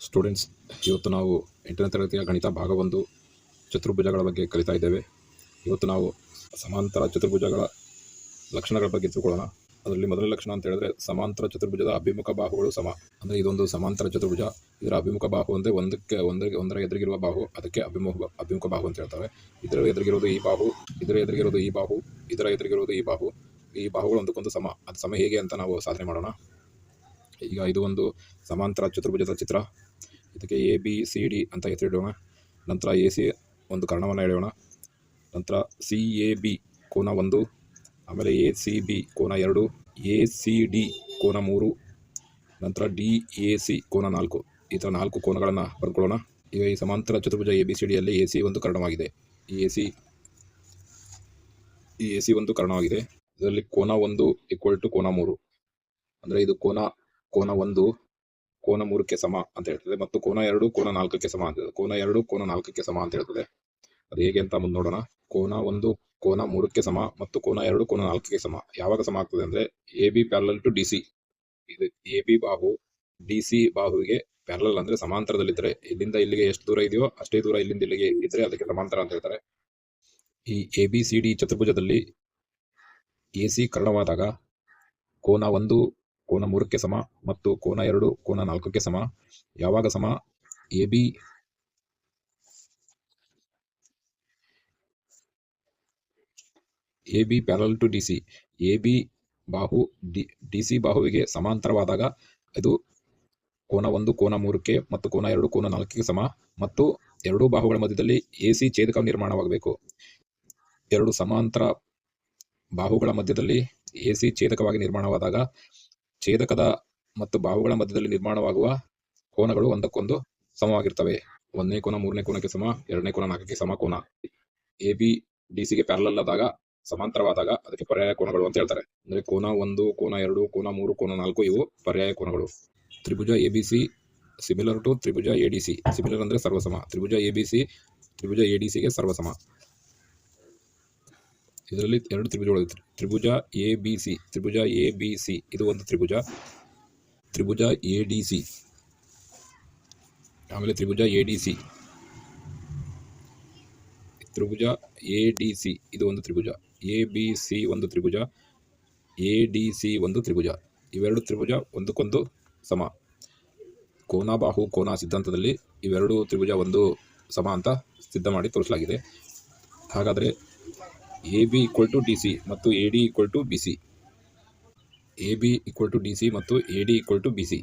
Students, ಇವತ್ತು ನಾವು ಎಂಟನೇ ತರಗತಿಯ ಗಣಿತ ಭಾಗ ಒಂದು ಚತುರ್ಭುಜಗಳ ಬಗ್ಗೆ ಕಲಿತಾ ಇದ್ದೇವೆ. ಇವತ್ತು ನಾವು ಸಮಾಂತರ ಚತುರ್ಭುಜಗಳ ಲಕ್ಷಣಗಳ ಬಗ್ಗೆ ತಿಳ್ಕೊಳ್ಳೋಣ. ಅದರಲ್ಲಿ ಮೊದಲ ಲಕ್ಷಣ ಅಂತ ಹೇಳಿದ್ರೆ ಸಮಾಂತರ ಚತುರ್ಭುಜದ ಅಭಿಮುಖ ಬಾಹುಗಳು ಸಮ. ಅಂದರೆ ಇದೊಂದು ಸಮಾಂತರ ಚತುರ್ಭುಜ. ಇದರ ಅಭಿಮುಖ ಬಾಹು ಅಂದರೆ ಒಂದಕ್ಕೆ ಒಂದರಿಗೆ ಒಂದರ ಎದುರಿಗಿರುವ ಬಾಹು, ಅದಕ್ಕೆ ಅಭಿಮುಖ ಅಭಿಮುಖ ಬಾಹು ಅಂತ ಹೇಳ್ತಾರೆ. ಇದರ ಎದುರಿಗಿರುವುದು ಈ ಬಾಹು, ಇದರ ಎದುರಿಗಿರುವುದು ಈ ಬಾಹು, ಇದರ ಎದುರಿಗಿರುವುದು ಈ ಬಾಹು. ಈ ಬಾಹುಗಳು ಒಂದಕ್ಕೊಂದು ಸಮ. ಅದು ಸಮ ಹೇಗೆ ಅಂತ ನಾವು ಸಾಧನೆ ಮಾಡೋಣ. ಈಗ ಇದು ಒಂದು ಸಮಾಂತರ ಚತುರ್ಭುಜದ ಚಿತ್ರ. ಇದಕ್ಕೆ ಎ ಬಿ ಸಿ ಡಿ ಅಂತ ಹೆಸರಿಡೋಣ ನಂತರ ಎ ಸಿ ಒಂದು ಕಾರಣವನ್ನು ಎಳೆಯೋಣ. ನಂತರ ಸಿ ಎ ಬಿ ಕೋನ ಒಂದು, ಆಮೇಲೆ ಎ ಸಿ ಬಿ ಕೋನ ಎರಡು ಎ ಸಿ ಡಿ ಕೋನ ಮೂರು, ನಂತರ ಡಿ ಎ ಸಿ ಕೋನ ನಾಲ್ಕು. ಈ ಥರ ನಾಲ್ಕು ಕೋನಗಳನ್ನು ಬರ್ಕೊಳ್ಳೋಣ. ಈಗ ಈ ಸಮಾಂತರ ಚತುರ್ಭುಜ ಎ ಬಿ ಸಿ ಡಿಯಲ್ಲಿ ಎ ಸಿ ಒಂದು ಕಾರಣವಾಗಿದೆ. ಈ ಎ ಸಿ ಈ ಎ ಸಿ ಒಂದು ಕಾರಣವಾಗಿದೆ. ಇದರಲ್ಲಿ ಕೋನ ಒಂದು ಈಕ್ವಲ್ ಟು ಕೋನ ಮೂರು. ಅಂದರೆ ಇದು ಕೋನ ಕೋನ ಒಂದು ಕೋನ ಮೂರಕ್ಕೆ ಸಮ ಅಂತ ಹೇಳ್ತದೆ ಮತ್ತು ಕೋನ ಎರಡು, ಕೋನ ನಾಲ್ಕಕ್ಕೆ ಸಮ ಅಂತ ಕೋನ ಎರಡು, ಕೋನ ನಾಲ್ಕಕ್ಕೆ ಸಮ ಅಂತ ಹೇಳ್ತದೆ. ಅದು ಹೇಗೆ ಅಂತ ಮುಂದೆ ನೋಡೋಣ. ಕೋನ ಒಂದು, ಕೋನ ಮೂರಕ್ಕೆ ಸಮ ಮತ್ತು ಕೋನ ಎರಡು, ಕೋನ ನಾಲ್ಕಕ್ಕೆ ಸಮ. ಯಾವಾಗ ಸಮ ಆಗ್ತದೆ ಅಂದ್ರೆ A B parallel to D C ಇದು ಎ ಬಿ ಬಾಹು ಡಿ ಸಿ ಬಾಹುವಿಗೆ ಪ್ಯಾರಲಲ್ ಅಂದ್ರೆ ಸಮಾಂತರದಲ್ಲಿದ್ದರೆ ಇಲ್ಲಿಂದ ಇಲ್ಲಿಗೆ ಎಷ್ಟು ದೂರ ಇದೆಯೋ ಅಷ್ಟೇ ದೂರ ಇಲ್ಲಿಂದ ಇಲ್ಲಿಗೆ ಇದ್ರೆ ಅದಕ್ಕೆ ಸಮಾಂತರ ಅಂತ ಹೇಳ್ತಾರೆ. ಈ ಎ ಬಿ ಸಿ ಡಿ ಚತುರ್ಭುಜದಲ್ಲಿ ಎ ಸಿ ಕರ್ಣವಾದಾಗ ಕೋನ ಒಂದು ಕೋನ ಮೂರಕ್ಕೆ ಸಮ ಮತ್ತು ಕೋನ ಎರಡು, ಕೋನ ನಾಲ್ಕಕ್ಕೆ ಸಮ. ಯಾವಾಗ ಸಮ? A, B. A, B parallel to D C A, B ಬಾಹು ಡಿ ಸಿ ಬಾಹುವಿಗೆ ಸಮಾಂತರವಾದಾಗ ಇದು ಕೋನ ಒಂದು, ಕೋನ ಮೂರಕ್ಕೆ ಮತ್ತು ಕೋನ ಎರಡು, ಕೋನ ನಾಲ್ಕಕ್ಕೆ ಸಮ. ಮತ್ತು ಎರಡೂ ಬಾಹುಗಳ ಮಧ್ಯದಲ್ಲಿ ಎ, ಸಿ ಛೇದಕ ನಿರ್ಮಾಣವಾಗಬೇಕು. ಎರಡು ಸಮಾಂತರ ಬಾಹುಗಳ ಮಧ್ಯದಲ್ಲಿ ಎ, ಸಿ ಛೇದಕವಾಗಿ ನಿರ್ಮಾಣವಾದಾಗ ಛೇದಕದ ಮತ್ತು ಬಾಹುಗಳ ಮಧ್ಯದಲ್ಲಿ ನಿರ್ಮಾಣವಾಗುವ ಕೋನಗಳು ಒಂದಕ್ಕೊಂದು ಸಮವಾಗಿರ್ತವೆ. ಒಂದನೇ ಕೋನ ಮೂರನೇ ಕೋನಕ್ಕೆ ಸಮ, ಎರಡನೇ ಕೋನ ನಾಲ್ಕಕ್ಕೆ ಸಮ ಕೋನ. ಎ ಬಿ ಡಿ ಸಿಗೆ ಪ್ಯಾರಲಲ್ ಆದಾಗ, ಸಮಾಂತರವಾದಾಗ ಅದಕ್ಕೆ ಪರ್ಯಾಯ ಕೋನಗಳು ಅಂತ ಹೇಳ್ತಾರೆ. ಅಂದ್ರೆ ಕೋನ ಒಂದು, ಕೋನ ಎರಡು, ಕೋನ ಮೂರು, ಕೋನ ನಾಲ್ಕು ಇವು ಪರ್ಯಾಯ ಕೋನಗಳು. ತ್ರಿಭುಜ A B C similar to Tribhuja A D C similar ಅಂದ್ರೆ ಸರ್ವಸಮ. ತ್ರಿಭುಜ ಎ ಬಿ ಸಿ ತ್ರಿಭುಜ ಎ ಡಿ ಸಿಗೆ ಸರ್ವಸಮ. ಇದರಲ್ಲಿ ಎರಡು ತ್ರಿಭುಜಗಳು ಇದೆ. ತ್ರಿಭುಜ ಎ ಬಿ ಸಿ ತ್ರಿಭುಜ ಎ ಬಿ ಸಿ ಇದು ಒಂದು ತ್ರಿಭುಜ. ತ್ರಿಭುಜ ಎ ಡಿ ಸಿ ಆಮೇಲೆ ತ್ರಿಭುಜ ಎ ಡಿ ಸಿ ತ್ರಿಭುಜ ಎ ಡಿ ಸಿ ಇದು ಒಂದು ತ್ರಿಭುಜ. ಎ ಬಿ ಸಿ ಒಂದು ತ್ರಿಭುಜ. ಎ ಡಿ ಸಿ ಒಂದು ತ್ರಿಭುಜ. ಇವೆರಡು ತ್ರಿಭುಜ ಒಂದಕ್ಕೊಂದು ಸಮ. ಕೋನ ಬಾಹು, ಕೋನ ಸಿದ್ಧಾಂತದಲ್ಲಿ ಇವೆರಡು ತ್ರಿಭುಜ ಒಂದು ಸಮ ಅಂತ ಸಿದ್ಧ ಮಾಡಿ ತೋರಿಸಲಾಗಿದೆ. ಹಾಗಾದರೆ A B equal to D C ಮತ್ತು A D equal to B C A B equal to D C ಮತ್ತು A D equal to B C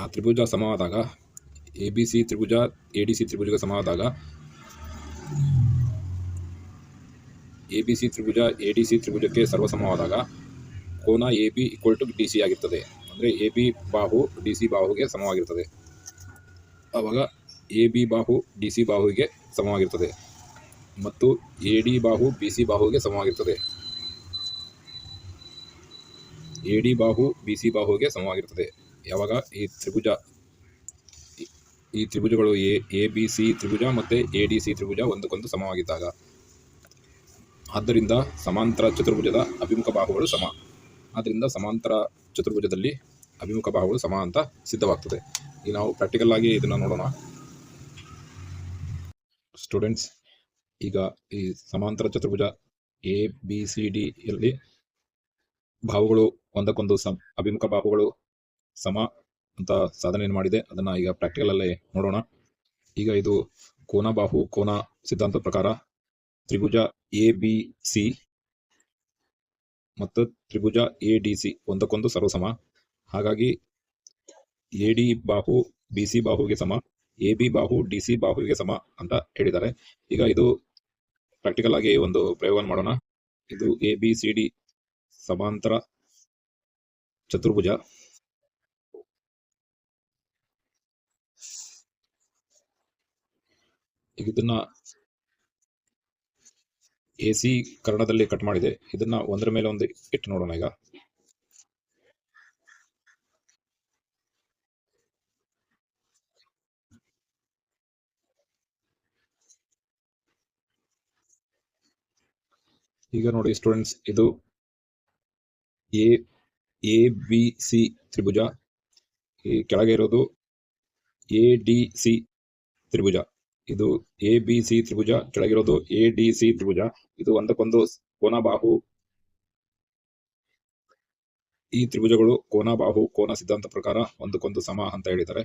ಆ ತ್ರಿಭುಜ ಸಮವಾದಾಗ ಎ ಬಿ ಸಿ ತ್ರಿಭುಜ ಎ ಡಿ ಸಿ ತ್ರಿಭುಜಕ್ಕೆ ಸಮವಾದಾಗ ಎ ಬಿ ಸಿ ತ್ರಿಭುಜ A D C ತ್ರಿಭುಜಕ್ಕೆ ಸರ್ವಸಮವಾದಾಗ ಕೋನ A B equal to D C ಆಗಿರ್ತದೆ. ಅಂದರೆ ಎ ಬಿ ಬಾಹು ಡಿ ಸಿ ಬಾಹುಗೆ ಸಮವಾಗಿರ್ತದೆ. ಆವಾಗ ಎ ಬಿ ಬಾಹು ಡಿ ಸಿ ಬಾಹುವಿಗೆ ಸಮವಾಗಿರ್ತದೆ. ಮತ್ತು ಎ ಡಿ ಬಾಹು ಬಿ ಸಿ ಬಾಹುವಿಗೆ ಸಮವಾಗಿರ್ತದೆ ಎ ಡಿ ಬಾಹು ಬಿ ಸಿ ಬಾಹುವಿಗೆ ಸಮವಾಗಿರ್ತದೆ ಯಾವಾಗ? ಈ ತ್ರಿಭುಜ. ಈ- ಈ ತ್ರಿಭುಜಗಳು ಎ ಎ, ಬಿ, ಸಿ ತ್ರಿಭುಜ ಮತ್ತು ಎ, ಡಿ, ಸಿ ತ್ರಿಭುಜ ಒಂದಕ್ಕೊಂದು ಸಮವಾಗಿದ್ದಾಗ. ಆದ್ದರಿಂದ ಸಮಾಂತರ ಚತುರ್ಭುಜದ ಅಭಿಮುಖ ಬಾಹುಗಳು ಸಮ. ಆದ್ದರಿಂದ ಸಮಾಂತರ ಚತುರ್ಭುಜದಲ್ಲಿ ಅಭಿಮುಖ ಬಾಹುಗಳು ಸಮ ಅಂತ ಸಿದ್ಧವಾಗ್ತದೆ. ಈಗ ನಾವು ಪ್ರಾಕ್ಟಿಕಲ್ ಆಗಿ ಇದನ್ನು ನೋಡೋಣ. ಸ್ಟೂಡೆಂಟ್ಸ್ ಈಗ ಈ ಸಮಾಂತರ ಚತುರ್ಭುಜ ಎ ಬಿ ಸಿ ಡಿ ಯಲ್ಲಿ ಬಾಹುಗಳು ಒಂದಕ್ಕೊಂದು ಸಮ ಅಭಿಮುಖ ಬಾಹುಗಳು ಸಮ ಅಂತ ಸಾಧನೆಯನ್ನು ಮಾಡಿದೆ. ಅದನ್ನ ಈಗ ಪ್ರಾಕ್ಟಿಕಲ್ ಅಲ್ಲೇ ನೋಡೋಣ. ಈಗ ಇದು ಕೋನ ಬಾಹು, ಕೋನ ಸಿದ್ಧಾಂತ ಪ್ರಕಾರ ತ್ರಿಭುಜ ಎ ಬಿ ಸಿ ಮತ್ತು ತ್ರಿಭುಜ ಎ ಡಿ ಸಿ ಒಂದಕ್ಕೊಂದು ಸರ್ವಸಮ. ಹಾಗಾಗಿ ಎ ಡಿ ಬಾಹು ಬಿ ಸಿ ಬಾಹುಗೆ ಸಮ. ಎ ಬಿ ಬಾಹು, ಡಿ ಸಿ ಬಾಹುವಿಗೆ ಸಮ ಅಂತ ಹೇಳಿದ್ದಾರೆ. ಈಗ ಇದು ಪ್ರಾಕ್ಟಿಕಲ್ ಆಗಿ ಒಂದು ಪ್ರಯೋಗ ಮಾಡೋಣ. ಇದು ಎ, ಬಿ, ಸಿ, ಡಿ ಸಮಾಂತರ ಚತುರ್ಭುಜ. ಇದನ್ನ ಎ ಸಿ ಕರ್ಣದಲ್ಲಿ ಕಟ್ ಮಾಡಿದೆ. ಇದನ್ನ ಒಂದರ ಮೇಲೆ ಒಂದು ಇಟ್ಟು ನೋಡೋಣ ಈಗ. ಈಗ ನೋಡಿ ಸ್ಟೂಡೆಂಟ್ಸ್ ಇದು ಎ ಬಿ ಸಿ ತ್ರಿಭುಜ. ಈ ಕೆಳಗೆ ಇರೋದು ಎ ಡಿ ಸಿ ತ್ರಿಭುಜ. ಇದು ಎ ಬಿ ಸಿ ತ್ರಿಭುಜ. ಕೆಳಗಿರೋದು ಎ ಡಿ ಸಿ ತ್ರಿಭುಜ. ಇದು ಒಂದಕ್ಕೊಂದು ಕೋನ ಬಾಹು. ಈ ತ್ರಿಭುಜಗಳು ಕೋನ ಬಾಹು, ಕೋನ ಸಿದ್ಧಾಂತ ಪ್ರಕಾರ ಒಂದಕ್ಕೊಂದು ಸಮ ಅಂತ ಹೇಳಿದ್ದಾರೆ.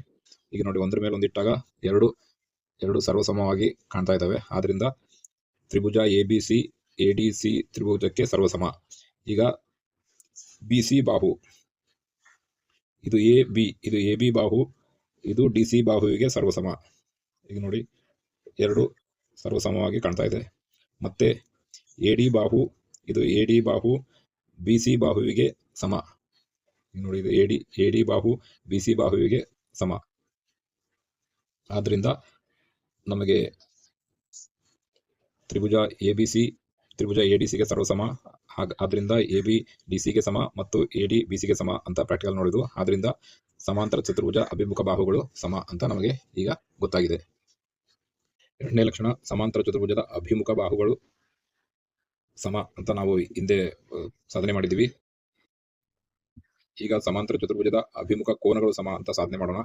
ಈಗ ನೋಡಿ ಒಂದ್ರ ಮೇಲೆ ಒಂದಿಟ್ಟಾಗ ಎರಡು ಎರಡು ಸರ್ವಸಮವಾಗಿ ಕಾಣ್ತಾ ಇದ್ದಾವೆ. ಆದ್ರಿಂದ ತ್ರಿಭುಜ A B C A C ತ್ರಿಭುಜಕ್ಕೆ ಸರ್ವಸಮ. ಈಗ ಬಿ ಸಿ ಬಾಹು. ಇದು ಎ ಬಿ ಇದು ಎ ಬಿ ಬಾಹು. ಇದು ಡಿ ಸಿ ಬಾಹುವಿಗೆ ಸರ್ವಸಮ. ಈಗ ನೋಡಿ, ಎರಡು ಸರ್ವಸಮವಾಗಿ ಕಾಣ್ತಾ ಇದೆ. ಮತ್ತೆ ಎ ಡಿ ಬಾಹು, ಇದು ಎ ಡಿ ಬಾಹು ಬಿ ಸಿ ಬಾಹುವಿಗೆ ಸಮ. ಈಗ ನೋಡಿ, ಇದು ಎ ಡಿ ಎ ಡಿ ಬಾಹು ಬಿ ಸಿ ಬಾಹುವಿಗೆ ಸಮ. ಆದ್ರಿಂದ ನಮಗೆ ತ್ರಿಭುಜ ಎ ಬಿ ಸಿ ತ್ರಿಭುಜ ಎ ಡಿ ಸಿಗೆ ಸರ್ವಸಮ ಆದ್ದರಿಂದ ಎ ಬಿ ಡಿ ಸಿಗೆ ಸಮ ಮತ್ತು ಎ ಡಿ ಬಿ ಸಿಗೆ ಸಮ ಅಂತ ಪ್ರಾಕ್ಟಿಕಲ್ ನೋಡಿದ್ವು. ಆದ್ದರಿಂದ ಸಮಾಂತರ ಚತುರ್ಭುಜ ಅಭಿಮುಖ ಬಾಹುಗಳು ಸಮ ಅಂತ ನಮಗೆ ಈಗ ಗೊತ್ತಾಗಿದೆ. ಎರಡನೇ ಲಕ್ಷಣ, ಸಮಾಂತರ ಚತುರ್ಭುಜದ ಅಭಿಮುಖ ಬಾಹುಗಳು ಸಮ ಅಂತ ನಾವು ಹಿಂದೆ ಸಾಧನೆ ಮಾಡಿದ್ದೀವಿ. ಈಗ ಸಮಾಂತರ ಚತುರ್ಭುಜದ ಅಭಿಮುಖ ಕೋನಗಳು ಸಮ ಅಂತ ಸಾಧನೆ ಮಾಡೋಣ.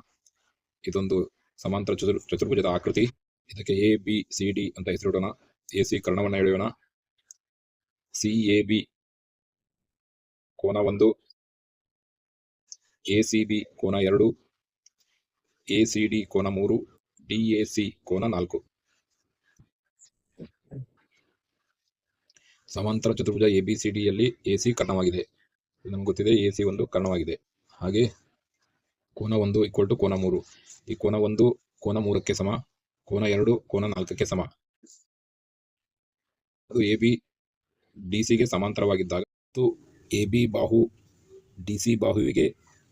ಇದೊಂದು ಸಮಾಂತರ ಚತುರ್, ಚತುರ್ಭುಜದ ಆಕೃತಿ. ಇದಕ್ಕೆ ಎ, ಬಿ, ಸಿ, ಡಿ ಅಂತ ಹೆಸರಿಡೋಣ. ಎ, ಸಿ, ಕರ್ಣವನ್ನ ಎಳೆಯೋಣ. ಸಿ ಎ ಬಿ ಕೋನ ಒಂದು, ಎ ಸಿ ಬಿ ಕೋನ ಎರಡು, ಎ ಸಿ ಡಿ ಕೋನ ಮೂರು ಡಿಎಸಿ ಕೋನ ನಾಲ್ಕು. ಸಮಾಂತರ ಚತುರ್ಭುಜ ಎ ಬಿ ಸಿ ಡಿಯಲ್ಲಿ ಎ ಸಿ ಕರ್ಣವಾಗಿದೆ. ನಮ್ಗೆ ಗೊತ್ತಿದೆ, ಎ ಸಿ ಒಂದು ಕರ್ಣವಾಗಿದೆ. ಹಾಗೆ ಕೋನ ಒಂದು ಈಕ್ವಲ್ ಟು ಕೋನ ಮೂರು. ಈ ಕೋನ ಒಂದು ಕೋನ ಮೂರಕ್ಕೆ ಸಮ, ಕೋನ ಎರಡು ಕೋನ ನಾಲ್ಕಕ್ಕೆ ಸಮ. ಅದು ಎ ಬಿ ಡಿ ಸಿಗೆ ಸಮಾಂತರವಾಗಿದ್ದಾಗ ಮತ್ತು ಎ ಬಿ ಬಾಹು ಡಿ ಸಿ ಬಾಹುವಿಗೆ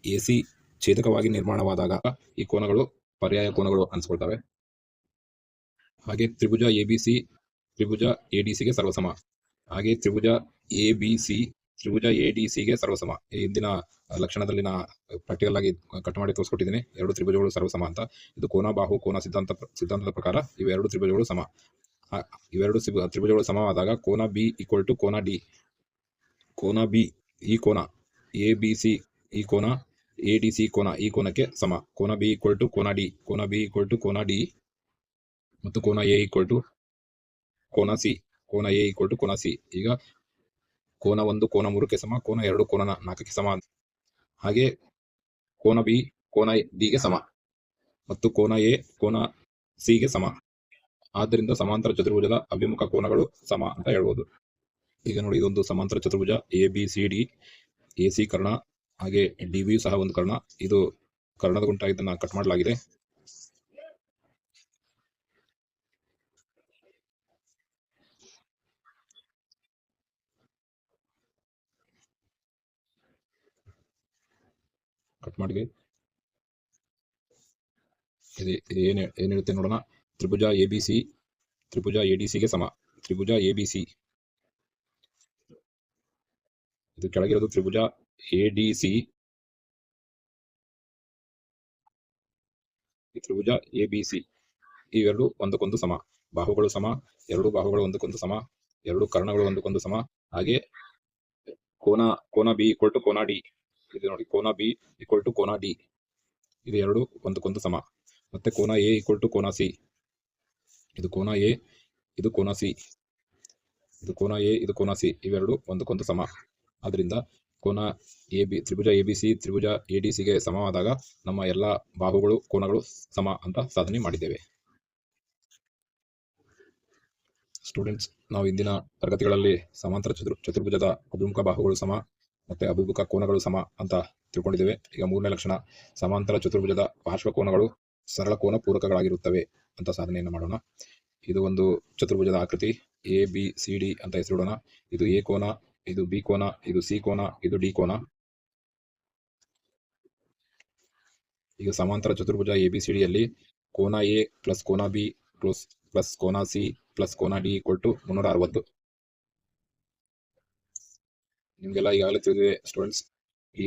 ಎ ಸಿ ಛೇದಕವಾಗಿ ನಿರ್ಮಾಣವಾದಾಗ ಈ ಕೋನಗಳು ಪರ್ಯಾಯ ಕೋನಗಳು ಅನಿಸ್ಕೊಳ್ತವೆ. ಹಾಗೆ ತ್ರಿಭುಜ ಎ ಬಿ ಸಿ, ತ್ರಿಭುಜ ಎ ಡಿ ಸಿಗೆ ಸರ್ವಸಮ. ಹಾಗೆ ತ್ರಿಭುಜ ಎ ಬಿ ಸಿ, ತ್ರಿಭುಜ ಎ ಡಿ ಸಿಗೆ ಸರ್ವಸಮ. ಹಿಂದಿನ ಲಕ್ಷಣದಲ್ಲಿ ನಾ ಪ್ರಾಕ್ಟಿಕಲ್ ಆಗಿ ಕಟ್ ಮಾಡಿ ತೋರಿಸ್ಕೊಟ್ಟಿದ್ದೀನಿ. ಎರಡು ತ್ರಿಭುಜಗಳು ಸರ್ವಸಮ ಅಂತ. ಇದು ಕೋನ ಬಾಹು, ಕೋನ ಸಿದ್ಧಾಂತ, ಸಿದ್ಧಾಂತದ ಪ್ರಕಾರ ಇವೆರಡು ತ್ರಿಭುಜಗಳು ಸಮ. ಇವೆರಡು ತ್ರಿಭುಜಗಳು ಸಮವಾದಾಗ ಕೋನ ಬಿ ಈಕ್ವಲ್ ಟು ಕೋನ ಡಿ. ಕೋನ ಬಿ ಈ ಕೋನ, ಎ, ಬಿ, ಸಿ ಈ ಕೋನ, ಎ, ಡಿ, ಸಿ ಕೋನ ಈ ಕೋನಕ್ಕೆ ಸಮ. ಕೋನ ಬಿ ಈಕ್ವಲ್ ಟು ಕೋನ ಡಿ. ಕೋನ ಬಿ ಈಕ್ವಲ್ ಟು ಕೋನ ಡಿ ಮತ್ತು ಕೋನ ಎ ಈಕ್ವಲ್ ಟು ಕೋನ ಸಿ. ಕೋನ ಎ ಈಕ್ವಲ್ ಟು ಕೋನ ಸಿ. ಈಗ ಕೋನ ಒಂದು, ಕೋನ ಮೂರಕ್ಕೆ ಸಮ, ಕೋನ ಎರಡು, ಕೋನ ನಾಲ್ಕಕ್ಕೆ ಸಮ. ಹಾಗೆ ಕೋನ ಬಿ, ಕೋನ ಡಿಗೆ ಸಮ. ಮತ್ತು ಕೋನ ಎ, ಕೋನ ಸಿಗೆ ಸಮ. ಆದ್ದರಿಂದ ಸಮಾಂತರ ಚತುರ್ಭುಜದ ಅಭಿಮುಖ ಕೋನಗಳು ಸಮ ಅಂತ ಹೇಳ್ಬೋದು. ಈಗ ನೋಡಿ ಇದೊಂದು ಸಮಾಂತರ ಚತುರ್ಭುಜ A B C D A C Karna, ಹಾಗೆ ಡಿ ಬಿ ಸಹ ಒಂದು ಕರ್ಣ. ಇದು ಕರ್ಣದ ಗುಂಟ ಇದನ್ನ ಕಟ್ ಮಾಡಲಾಗಿದೆ. ಕಟ್ ಮಾಡಿದೆ. ಏನ್ ಏನು ಹೇಳುತ್ತೆ ನೋಡೋಣ. ತ್ರಿಭುಜ ಎ ಬಿ ಸಿ, ತ್ರಿಭುಜ ಎ ಡಿ ಸಿಗೆ ಸಮ. ತ್ರಿಭುಜ ಎ ಬಿ ಸಿ. ಇದು ಕೆಳಗಿರೋದು ತ್ರಿಭುಜ ಎ ಡಿ ಸಿ. ತ್ರಿಭುಜ ಎ ಬಿ ಸಿ. ಇವೆರಡು ಒಂದಕ್ಕೊಂದು ಸಮ. ಬಾಹುಗಳು ಸಮ, ಎರಡು ಬಾಹುಗಳು ಒಂದಕ್ಕೊಂದು ಸಮ, ಎರಡು ಕರ್ಣಗಳು ಒಂದಕ್ಕೊಂದು ಸಮ. ಹಾಗೆ ಕೋನ ಕೋನ ಬಿ ಈಕ್ವಲ್ ಟು ಕೋನ ಡಿ. ಇದು ನೋಡಿ, ಕೋನ ಬಿ ಈಕ್ವಲ್ ಟು ಕೋನ ಡಿ. ಇದು ಎರಡು ಒಂದಕ್ಕೊಂದು ಸಮ. ಮತ್ತೆ ಕೋನ ಎ ಈಕ್ವಲ್ ಟು ಕೋನ ಸಿ. ಇದು ಕೋನ ಎ, ಇದು ಕೋನ ಸಿ. ಇದು ಕೋನ ಎ, ಇದು ಕೋನ ಸಿ. ಇವೆರಡು ಒಂದಕ್ಕೊಂದು ಸಮ. ಆದ್ದರಿಂದ ಕೋನ ಎ ಬಿ, ತ್ರಿಭುಜ ಎ ಬಿ ಸಿ, ತ್ರಿಭುಜ ಎ ಡಿ ಸಿಗೆ ಸಮವಾದಾಗ ನಮ್ಮ ಎಲ್ಲ ಬಾಹುಗಳು, ಕೋನಗಳು ಸಮ ಅಂತ ಸಾಧನೆ ಮಾಡಿದ್ದೇವೆ. ಸ್ಟೂಡೆಂಟ್ಸ್ ನಾವು ಇಂದಿನ ತರಗತಿಗಳಲ್ಲಿ ಸಮಾಂತರ ಚತುರ್, ಚತುರ್ಭುಜದ ಅಭಿಮುಖ ಬಾಹುಗಳು ಸಮ ಮತ್ತೆ ಅಭಿಮುಖ ಕೋನಗಳು ಸಮ ಅಂತ ತಿಳ್ಕೊಂಡಿದ್ದೇವೆ. ಈಗ ಮೂರನೇ ಲಕ್ಷಣ, ಸಮಾಂತರ ಚತುರ್ಭುಜದ ಪಾರ್ಶ್ವ ಕೋನಗಳು ಸರಳ ಕೋನ ಪೂರಕಗಳಾಗಿರುತ್ತವೆ. ಅಂತ ಸಾಧನೆಯನ್ನು ಮಾಡೋಣ. ಇದು ಒಂದು ಚತುರ್ಭುಜದ ಆಕೃತಿ. ಎ ಬಿ ಸಿ ಡಿ ಅಂತ ಹೆಸರಿಡೋಣ. ಇದು ಎ ಕೋನ, ಇದು ಬಿ ಕೋನ, ಇದು ಸಿ ಕೋನ, ಇದು ಡಿ ಕೋನ. ಈಗ ಸಮಾಂತರ ಚತುರ್ಭುಜ ಎ ಬಿ ಸಿ ಡಿಯಲ್ಲಿ ಕೋನ ಎ ಪ್ಲಸ್ ಕೋನ ಬಿ ಪ್ಲಸ್ ಪ್ಲಸ್ ಕೋನ ಸಿ ಪ್ಲಸ್ ಕೋನ ಡಿ ಈಕ್ವಲ್ ಟು ಮುನ್ನೂರ ಅರವತ್ತು. ನಿಮಗೆಲ್ಲ ಈಗಾಗಲೇ ತಿಳಿದಿದೆ ಸ್ಟೂಡೆಂಟ್ಸ್ ಈ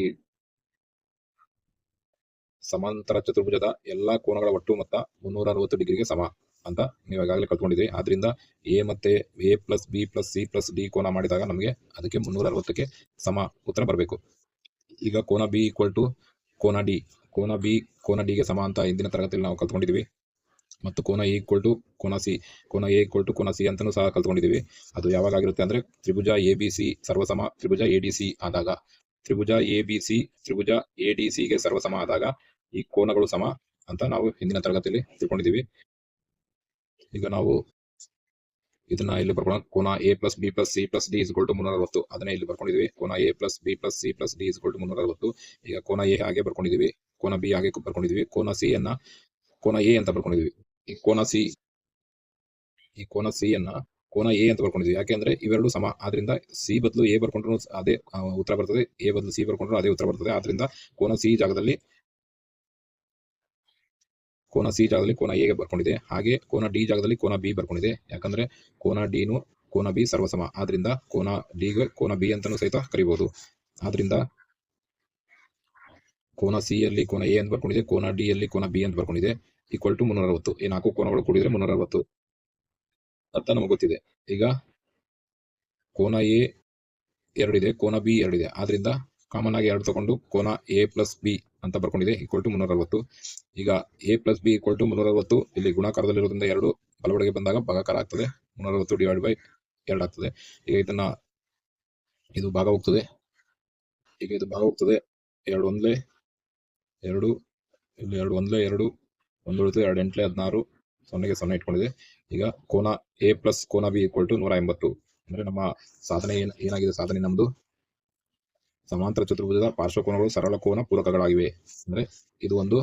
ಸಮಾಂತರ ಚತುರ್ಭುಜದ ಎಲ್ಲಾ ಕೋನಗಳ ಒಟ್ಟು ಮೊತ್ತ ಮುನ್ನೂರ ಅರವತ್ತು ಡಿಗ್ರಿಗೆ ಸಮ ಅಂತ ನೀವು ಈಗಾಗಲೇ ಕಲ್ತ್ಕೊಂಡಿದ್ದೀರಿ. ಆದ್ರಿಂದ ಎ ಮತ್ತೆ A plus B plus C plus D ಕೋನ ಮಾಡಿದಾಗ ನಮಗೆ ಅದಕ್ಕೆ ಮುನ್ನೂರ ಅರವತ್ತಕ್ಕೆ ಸಮ ಉತ್ತರ ಬರಬೇಕು. ಈಗ ಕೋನ ಬಿ ಈಕ್ವಲ್ ಟು ಕೋನ ಡಿ ಕೋನ ಬಿ ಕೋನ ಡಿಗೆ ಸಮ ಅಂತ ಹಿಂದಿನ ತರಗತಿಯಲ್ಲಿ ನಾವು ಕಲ್ತ್ಕೊಂಡಿದ್ದೀವಿ. ಮತ್ತು ಕೋನ ಎ ಈಕ್ವಲ್ ಟು ಕೋನ ಸಿ ಕೋನ ಎ ಈಕ್ವಲ್ ಟು ಕೋನ ಸಿ ಅಂತಲೂ ಸಹ ಕಲ್ತ್ಕೊಂಡಿದ್ದೀವಿ. ಅದು ಯಾವಾಗಾಗಿರುತ್ತೆ ಅಂದರೆ ತ್ರಿಭುಜ ಎ ಬಿ ಸಿ ಸರ್ವಸಮ, ತ್ರಿಭುಜ ಎ ಡಿ ಸಿ ಆದಾಗ. ತ್ರಿಭುಜ ಎ ಬಿ ಸಿ ತ್ರಿಭುಜ ಎ ಡಿ ಸಿಗೆ ಸರ್ವಸಮ ಆದಾಗ ಈ ಕೋನಗಳು ಸಮ ಅಂತ ನಾವು ಹಿಂದಿನ ತರಗತಿಯಲ್ಲಿ ತಿಳ್ಕೊಂಡಿದ್ದೀವಿ. ಈಗ ನಾವು ಇದನ್ನ ಇಲ್ಲಿ ಬರ್ಕೊಳ್ಳೋಣ ಕೋನ A plus B plus C plus D equal to ಮುನ್ನೂರ ಅರವತ್ತು ಅದನ್ನೇ ಇಲ್ಲಿ ಬರ್ಕೊಂಡಿದ್ದೀವಿ. ಕೋನ A plus B plus C plus D equal to ಮುನ್ನೂರ ಅರವತ್ತು ಈಗ ಕೋನ ಎ ಹಾಗೆ ಬರ್ಕೊಂಡಿದ್ದೀವಿ. ಕೋನ ಬಿ ಹಾಗೆ ಬರ್ಕೊಂಡಿದ್ದೀವಿ. ಕೋನ ಸಿ ಅನ್ನ ಕೋನ ಎ ಅಂತ ಬರ್ಕೊಂಡಿದ್ವಿ ಈ ಕೋನ ಸಿ ಈ ಕೋನ ಸಿ ಅನ್ನ ಕೋನ ಎ ಅಂತ ಬರ್ಕೊಂಡಿದ್ವಿ ಯಾಕೆಂದ್ರೆ ಇವೆರಡು ಸಮ. ಆದ್ರಿಂದ ಸಿ ಬದಲು ಎ ಬರ್ಕೊಂಡ್ರು ಅದೇ ಉತ್ತರ ಬರ್ತದೆ. ಎ ಬದಲು ಸಿ ಬರ್ಕೊಂಡ್ರು ಅದೇ ಉತ್ತರ ಬರ್ತದೆ. ಆದ್ರಿಂದ ಕೋನ ಸಿ ಜಾಗದಲ್ಲಿ ಕೋನ ಸಿ ಜಾಗದಲ್ಲಿ ಕೋನ ಎಗೆ ಬರ್ಕೊಂಡಿದೆ. ಹಾಗೆ ಕೋನ ಡಿ ಜಾಗದಲ್ಲಿ ಕೋನ ಬಿ ಬರ್ಕೊಂಡಿದೆ. ಯಾಕಂದ್ರೆ ಕೋನ ಡಿನು ಕೋನ ಬಿ ಸರ್ವಸಮ. ಆದ್ರಿಂದ ಕೋನ ಡಿಗೆ ಕೋನ ಬಿ ಅಂತಾನೂ ಸಹಿತ ಕರಿಬಹುದು ಆದ್ರಿಂದ ಕೋನ ಸಿ ಯಲ್ಲಿ ಕೋನ ಎ ಅಂತ ಬರ್ಕೊಂಡಿದೆ. ಕೋನ ಡಿ ಯಲ್ಲಿ ಕೋನ ಬಿ ಅಂತ ಬರ್ಕೊಂಡಿದೆ. ಈಕ್ವಲ್ ಟು ಮುನ್ನೂರ ಅರವತ್ತು ಈ ನಾಲ್ಕು ಕೋನಗಳು ಕೂಡಿದ್ರೆ ಮುನ್ನೂರ ಅರವತ್ತು ಅಂತ ನಮಗೆ ಗೊತ್ತಿದೆ. ಈಗ ಕೋನ ಎ ಎರಡಿದೆ, ಕೋನ ಬಿ ಎರಡಿದೆ. ಆದ್ರಿಂದ ಕಾಮನ್ ಆಗಿ ಎರಡು ತಗೊಂಡು ಕೋನ ಎ ಪ್ಲಸ್ ಬಿ ಅಂತ ಬರ್ಕೊಂಡಿದೆ ಈಕ್ವಲ್ ಟು ಮುನ್ನೂರ ಅರವತ್ತು ಈಗ A plus B equal to ಮುನ್ನೂರ ಅರವತ್ತು ಇಲ್ಲಿ ಗುಣಾಕಾರದಲ್ಲಿರೋದ್ರಿಂದ ಎರಡು ಬಲವಡೆಗೆ ಬಂದಾಗ ಭಾಗಾಕಾರ ಆಗ್ತದೆ ಮುನ್ನೂರ ಅರವತ್ತು ಡಿವೈಡ್ ಬೈ ಎರಡು ಆಗ್ತದೆ. ಈಗ ಇದನ್ನ, ಇದು ಭಾಗ ಹೋಗ್ತದೆ. ಈಗ ಇದು ಭಾಗ ಹೋಗ್ತದೆ, ಎರಡು ಒಂದ್ಲೆ ಎರಡು, ಇಲ್ಲಿ ಎರಡು ಒಂದ್ಲೆ ಎರಡು, ಒಂದು ಉಳಿತು ಎರಡು ಎಂಟ್ಲೆ ಹದಿನಾರು, ಸೊನ್ನೆಗೆ ಸೊನ್ನೆ ಇಟ್ಕೊಂಡಿದೆ. ಈಗ ಕೋನ ಎ ಪ್ಲಸ್ ಕೋನ ಬಿ ಈಕ್ವಲ್ ಟು ನೂರ ಎಂಬತ್ತು. ಅಂದ್ರೆ ನಮ್ಮ ಸಾಧನೆ ಏನ್, ಏನಾಗಿದೆ ಸಾಧನೆ ನಮ್ದು? ಸಮಾಂತರ ಚತುರ್ಭುಜದ ಪಾರ್ಶ್ವಕೋನಗಳು ಸರಳ ಕೋನ ಪೂರಕಗಳಾಗಿವೆ. ಅಂದ್ರೆ ಇದು ಒಂದು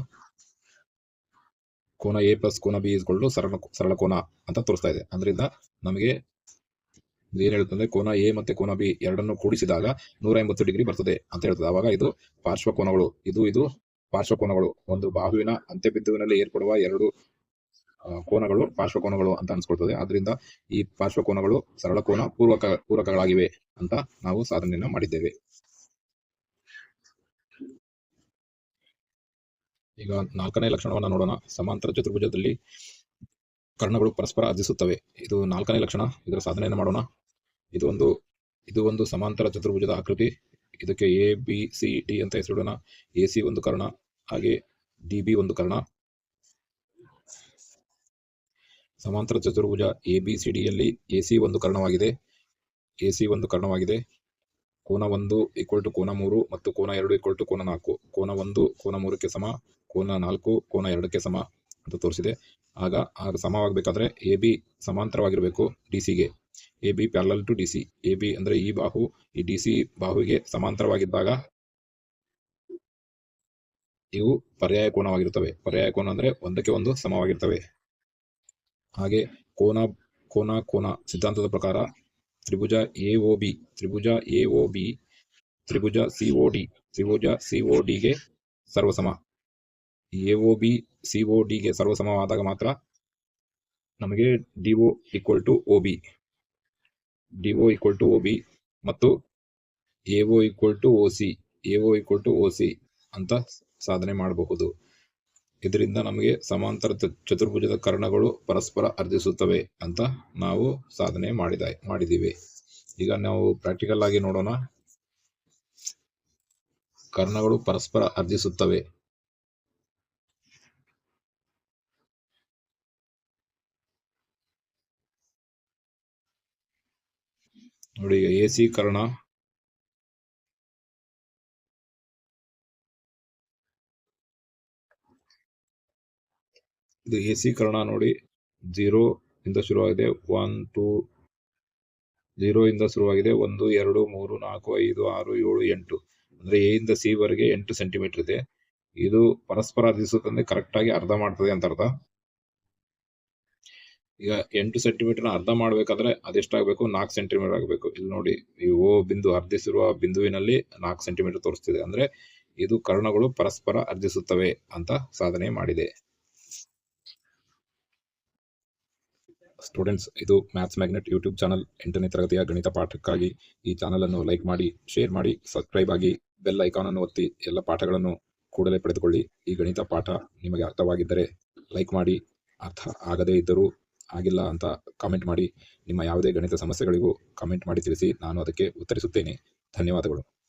ಕೋನ ಎ ಪ್ಲಸ್ ಕೋನ ಬಿ ಇಸ್ಕೊಂಡು ಸರಳ ಸರಳ ಕೋನ ಅಂತ ತೋರಿಸ್ತಾ ಇದೆ. ಅದರಿಂದ ನಮಗೆ ಏನ್ ಹೇಳ್ತಂದ್ರೆ ಕೋನ ಎ ಮತ್ತೆ ಕೋನ ಬಿ ಎರಡನ್ನು ಕೂಡಿಸಿದಾಗ ನೂರ ಎಂಬತ್ತು ಡಿಗ್ರಿ ಬರ್ತದೆ ಅಂತ ಹೇಳ್ತದೆ. ಅವಾಗ ಇದು ಪಾರ್ಶ್ವಕೋನಗಳು. ಇದು ಇದು ಪಾರ್ಶ್ವಕೋನಗಳು. ಒಂದು ಬಾಹುವಿನ ಅಂತ್ಯಬಿಂದುವಿನಲ್ಲಿ ಏರ್ಪಡುವ ಎರಡು ಕೋನಗಳು ಪಾರ್ಶ್ವಕೋನಗಳು ಅಂತ ಅನ್ಸ್ಕೊಳ್ತದೆ. ಆದ್ರಿಂದ ಈ ಪಾರ್ಶ್ವಕೋನಗಳು ಸರಳ ಕೋನ ಪೂರ್ವಕ ಪೂರಕಗಳಾಗಿವೆ ಅಂತ ನಾವು ಸಾಧನೆಯನ್ನು ಮಾಡಿದ್ದೇವೆ. ಈಗ ನಾಲ್ಕನೇ ಲಕ್ಷಣವನ್ನು ನೋಡೋಣ. ಸಮಾಂತರ ಚತುರ್ಭುಜದಲ್ಲಿ ಕರ್ಣಗಳು ಪರಸ್ಪರ ಅರ್ಜಿಸುತ್ತವೆ ಇದು ನಾಲ್ಕನೇ ಲಕ್ಷಣ. ಇದರ ಸಾಧನೆಯನ್ನು ಮಾಡೋಣ. ಇದು ಒಂದು ಇದು ಒಂದು ಸಮಾಂತರ ಚತುರ್ಭುಜದ ಆಕೃತಿ. ಇದಕ್ಕೆ ಎ ಬಿ ಸಿ ಡಿ ಅಂತ ಹೆಸರಿಡೋಣ. ಎ ಸಿ ಒಂದು ಕರ್ಣ, ಹಾಗೆ ಡಿ ಬಿ ಒಂದು ಕರ್ಣ. ಸಮಾಂತರ ಚತುರ್ಭುಜ ಎ ಬಿ ಸಿ ಡಿಯಲ್ಲಿ ಎ ಸಿ ಒಂದು ಕರ್ಣವಾಗಿದೆ. ಎ ಸಿ ಒಂದು ಕರ್ಣವಾಗಿದೆ. ಕೋನ ಒಂದು ಈಕ್ವಲ್ ಟು ಕೋನ ಮೂರು ಮತ್ತು ಕೋನ ಎರಡು ಈಕ್ವಲ್ ಟು ಕೋನ ನಾಲ್ಕು. ಕೋನ ಒಂದು, ಕೋನ ಮೂರಕ್ಕೆ ಸಮ. ಕೋನ ನಾಲ್ಕು, ಕೋನ ಎರಡಕ್ಕೆ ಸಮ ಅಂತ ತೋರಿಸಿದೆ. ಆಗ ಆಗ ಸಮವಾಗಬೇಕಾದ್ರೆ ಎ ಬಿ ಸಮಾಂತರವಾಗಿರಬೇಕು ಡಿ ಸಿಗೆ. A B parallel to D C. A B ಅಂದರೆ ಈ ಬಾಹು, ಈ ಡಿ ಸಿ ಬಾಹುವಿಗೆ ಸಮಾಂತರವಾಗಿದ್ದಾಗ ಇವು ಪರ್ಯಾಯ ಕೋನವಾಗಿರುತ್ತವೆ. ಪರ್ಯಾಯ ಕೋನ ಅಂದರೆ ಒಂದಕ್ಕೆ ಒಂದು ಸಮವಾಗಿರ್ತವೆ. ಹಾಗೆ ಕೋನ ಕೋನ ಕೋನ ಸಿದ್ಧಾಂತದ ಪ್ರಕಾರ ತ್ರಿಭುಜ ಎ ಒ ಬಿ, ತ್ರಿಭುಜ ಎ ಒ ಬಿ, ತ್ರಿಭುಜ ಸಿ ಒ ಡಿ, ತ್ರಿಭುಜ ಸಿ ಒ ಡಿಗೆ ಸರ್ವಸಮ. A O B C O ಡಿಗೆ ಸರ್ವಸಮವಾದಾಗ ಮಾತ್ರ ನಮಗೆ D O equal to O B D O equal to O B ಮತ್ತು A O equal to O C A O equal to O C ಅಂತ ಸಾಧನೆ ಮಾಡಬಹುದು. ಇದರಿಂದ ನಮಗೆ ಸಮಾಂತರ ಚತುರ್ಭುಜದ ಕರ್ಣಗಳು ಪರಸ್ಪರ ಅರ್ಜಿಸುತ್ತವೆ ಅಂತ ನಾವು ಸಾಧನೆ ಮಾಡಿದ ಮಾಡಿದ್ದೀವಿ ಈಗ ನಾವು ಪ್ರಾಕ್ಟಿಕಲ್ ಆಗಿ ನೋಡೋಣ. ಕರ್ಣಗಳು ಪರಸ್ಪರ ಅರ್ಜಿಸುತ್ತವೆ ನೋಡಿ ಎ ಸಿ ಕರ್ಣ. ಇದು ಎ ಸಿ ಕರ್ಣ ನೋಡಿ. ಜೀರೋ ಇಂದ ಶುರುವಾಗಿದೆ. ಒನ್, ಟೂ, ಜೀರೋ ಇಂದ ಶುರುವಾಗಿದೆ. ಒಂದು, ಎರಡು, ಮೂರು, ನಾಲ್ಕು, ಐದು, ಆರು, ಏಳು, ಎಂಟು. ಅಂದ್ರೆ ಎ ಇಂದ ಸಿ ವರೆಗೆ ಎಂಟು ಸೆಂಟಿಮೀಟರ್ ಇದೆ. ಇದು ಪರಸ್ಪರ ಅರ್ಧಿಸುತ್ತಂದ್ರೆ ಕರೆಕ್ಟ್ ಆಗಿ ಅರ್ಧ ಮಾಡ್ತದೆ ಅಂತ ಅರ್ಥ. ಈಗ ಎಂಟು ಸೆಂಟಿಮೀಟರ್ ಅರ್ಧ ಮಾಡ್ಬೇಕಾದ್ರೆ ಅದೆಷ್ಟಾಗಬೇಕು ನಾಲ್ಕು ಸೆಂಟಿಮೀಟರ್ ಆಗಬೇಕು. ಇಲ್ಲಿ ನೋಡಿ, ಈ ಓ ಬಿಂದು ಅರ್ಧಿಸಿರುವ ಬಿಂದುವಿನಲ್ಲಿ ನಾಲ್ಕು ಸೆಂಟಿಮೀಟರ್ ತೋರಿಸ್ತಿದೆ. ಅಂದ್ರೆ ಇದು ಕರ್ಣಗಳು ಪರಸ್ಪರ ಅರ್ಧಿಸುತ್ತವೆ ಅಂತ ಸಾಧನೆ ಮಾಡಿದೆ. ಸ್ಟೂಡೆಂಟ್ಸ್ ಇದು ಮ್ಯಾಥ್ಸ್ ಮ್ಯಾಗ್ನೆಟ್ ಯೂಟ್ಯೂಬ್ ಚಾನಲ್ ಎಂಟನೇ ತರಗತಿಯ ಗಣಿತ ಪಾಠಕ್ಕಾಗಿ ಈ ಚಾನಲ್ ಅನ್ನು ಲೈಕ್ ಮಾಡಿ ಶೇರ್ ಮಾಡಿ ಸಬ್ಸ್ಕ್ರೈಬ್ ಆಗಿ ಬೆಲ್ ಐಕಾನ್ ಅನ್ನು ಒತ್ತಿ, ಎಲ್ಲ ಪಾಠಗಳನ್ನು ಕೂಡಲೇ ಪಡೆದುಕೊಳ್ಳಿ. ಈ ಗಣಿತ ಪಾಠ ನಿಮಗೆ ಅರ್ಥವಾಗಿದ್ದರೆ ಲೈಕ್ ಮಾಡಿ. ಅರ್ಥ ಆಗದೇ ಇದ್ದರೂ ಆಗಿಲ್ಲ ಅಂತ ಕಾಮೆಂಟ್ ಮಾಡಿ ನಿಮ್ಮ ಯಾವುದೇ ಗಣಿತ ಸಮಸ್ಯೆಗಳಿಗೂ ಕಾಮೆಂಟ್ ಮಾಡಿ ತಿಳಿಸಿ ನಾನು ಅದಕ್ಕೆ ಉತ್ತರಿಸುತ್ತೇನೆ. ಧನ್ಯವಾದಗಳು.